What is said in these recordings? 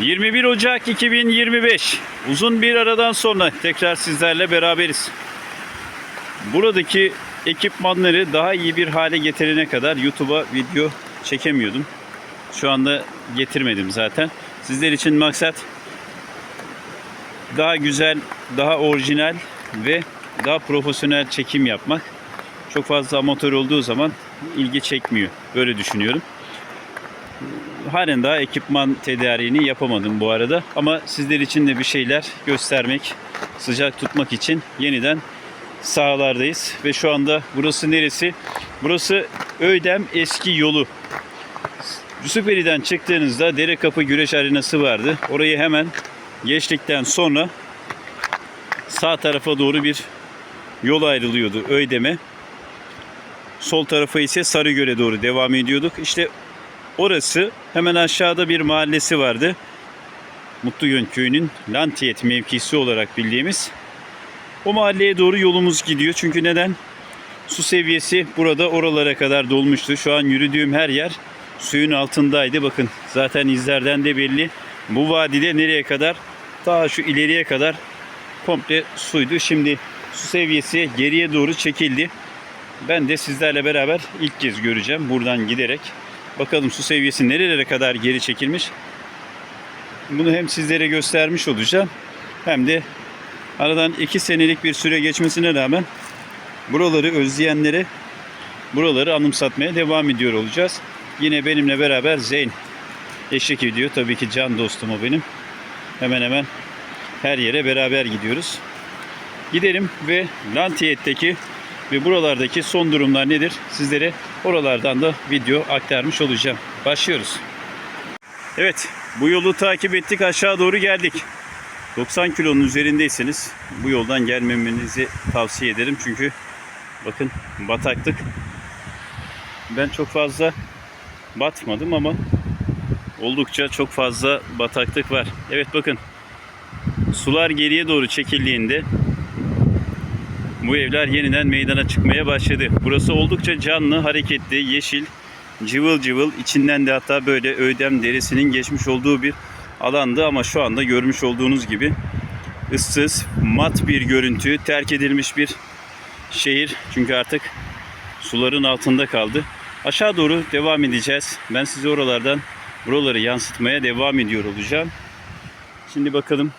21 Ocak 2025. Uzun bir aradan sonra tekrar sizlerle beraberiz. Buradaki ekipmanları daha iyi bir hale getirene kadar YouTube'a video çekemiyordum. Şu anda getirmedim zaten. Sizler için maksat daha güzel, daha orijinal ve daha profesyonel çekim yapmak. Çok fazla amatör olduğu zaman ilgi çekmiyor. Böyle düşünüyorum. Halen daha ekipman tedariğini yapamadım bu arada. Ama sizler için de bir şeyler göstermek, sıcak tutmak için yeniden sahalardayız. Ve şu anda burası neresi? Burası Öydem eski yolu. Süperi'den çıktığınızda Dere Kapı Güreş Arenası vardı. Orayı hemen geçtikten sonra sağ tarafa doğru bir yol ayrılıyordu Öydem'e. Sol tarafa ise Sarıgöl'e doğru devam ediyorduk. İşte orası hemen aşağıda bir mahallesi vardı. Mutluyön köyünün Lantiyet mevkisi olarak bildiğimiz. O mahalleye doğru yolumuz gidiyor. Çünkü neden? Su seviyesi burada oralara kadar dolmuştu. Şu an yürüdüğüm her yer suyun altındaydı. Bakın zaten izlerden de belli. Bu vadide nereye kadar? Ta şu ileriye kadar komple suydu. Şimdi su seviyesi geriye doğru çekildi. Ben de sizlerle beraber ilk kez göreceğim buradan giderek. Bakalım su seviyesi nerelere kadar geri çekilmiş. Bunu hem sizlere göstermiş olacağım hem de aradan 2 senelik bir süre geçmesine rağmen buraları özleyenlere buraları anımsatmaya devam ediyor olacağız. Yine benimle beraber Zeyn eşlik ediyor. Tabii ki can dostum o benim. Hemen hemen her yere beraber gidiyoruz. Gidelim ve Lantiyet'teki ve buralardaki son durumlar nedir? Sizlere oralardan da video aktarmış olacağım. Başlıyoruz. Evet, bu yolu takip ettik. Aşağı doğru geldik. 90 kilonun üzerindeyseniz bu yoldan gelmemenizi tavsiye ederim. Çünkü bakın bataklık. Ben çok fazla batmadım ama oldukça çok fazla bataklık var. Evet bakın sular geriye doğru çekildiğinde bu evler yeniden meydana çıkmaya başladı. Burası oldukça canlı, hareketli, yeşil, cıvıl cıvıl. İçinden de hatta böyle ödem derisinin geçmiş olduğu bir alandı ama şu anda görmüş olduğunuz gibi ıssız, mat bir görüntü, terk edilmiş bir şehir. Çünkü artık suların altında kaldı. Aşağı doğru devam edeceğiz. Ben size oralardan buraları yansıtmaya devam ediyor olacağım. Şimdi bakalım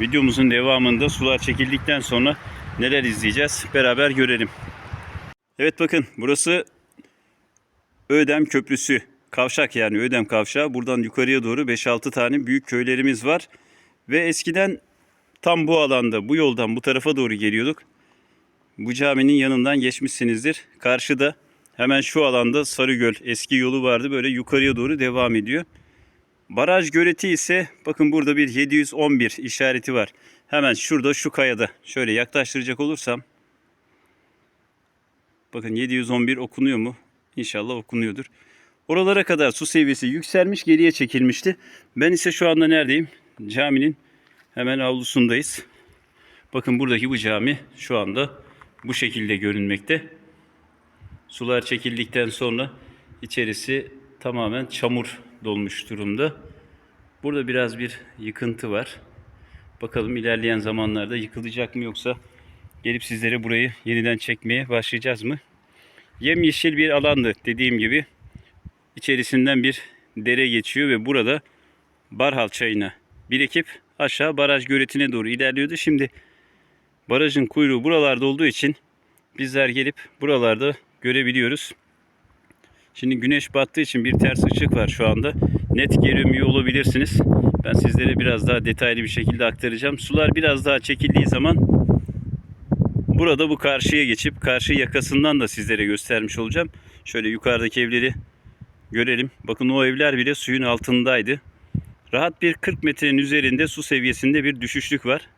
videomuzun devamında sular çekildikten sonra neler izleyeceğiz beraber görelim. Evet bakın burası Ödem Köprüsü. Kavşak yani Ödem Kavşağı. Buradan yukarıya doğru 5-6 tane büyük köylerimiz var. Ve eskiden tam bu alanda bu yoldan bu tarafa doğru geliyorduk. Bu caminin yanından geçmişsinizdir. Karşıda hemen şu alanda Sarıgöl eski yolu vardı. Böyle yukarıya doğru devam ediyor. Baraj göleti ise bakın burada bir 711 işareti var. Hemen şurada şu kayada. Şöyle yaklaştıracak olursam. Bakın 711 okunuyor mu? İnşallah okunuyordur. Oralara kadar su seviyesi yükselmiş geriye çekilmişti. Ben ise şu anda neredeyim? Caminin hemen avlusundayız. Bakın buradaki bu cami şu anda bu şekilde görünmekte. Sular çekildikten sonra içerisi tamamen çamur dolmuş durumda. Burada biraz bir yıkıntı var. Bakalım ilerleyen zamanlarda yıkılacak mı yoksa gelip sizlere burayı yeniden çekmeye başlayacağız mı? Yemyeşil bir alandı dediğim gibi. İçerisinden bir dere geçiyor ve burada Barhal çayına bir ekip aşağı baraj göletine doğru ilerliyordu. Şimdi barajın kuyruğu buralarda olduğu için bizler gelip buralarda görebiliyoruz. Şimdi güneş battığı için bir ters ışık var şu anda. Net göremiyor olabilirsiniz. Ben sizlere biraz daha detaylı bir şekilde aktaracağım. Sular biraz daha çekildiği zaman burada bu karşıya geçip karşı yakasından da sizlere göstermiş olacağım. Şöyle yukarıdaki evleri görelim. Bakın o evler bile suyun altındaydı. Rahat bir 40 metrenin üzerinde su seviyesinde bir düşüşlük var.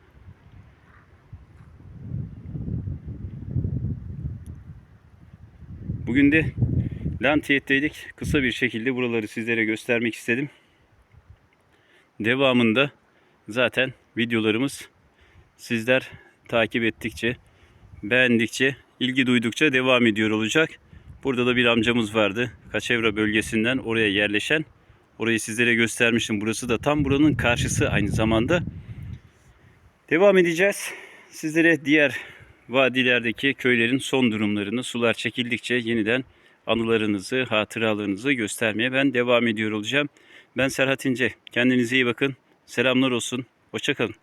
Bugün de Lantiyet'teydik. Kısa bir şekilde buraları sizlere göstermek istedim. Devamında zaten videolarımız sizler takip ettikçe, beğendikçe, ilgi duydukça devam ediyor olacak. Burada da bir amcamız vardı. Kaçevra bölgesinden oraya yerleşen. Orayı sizlere göstermiştim. Burası da tam buranın karşısı aynı zamanda. Devam edeceğiz. Sizlere diğer vadilerdeki köylerin son durumlarını sular çekildikçe yeniden anılarınızı, hatıralarınızı göstermeye ben devam ediyor olacağım. Ben Serhat İnce. Kendinize iyi bakın. Selamlar olsun. Hoşçakalın.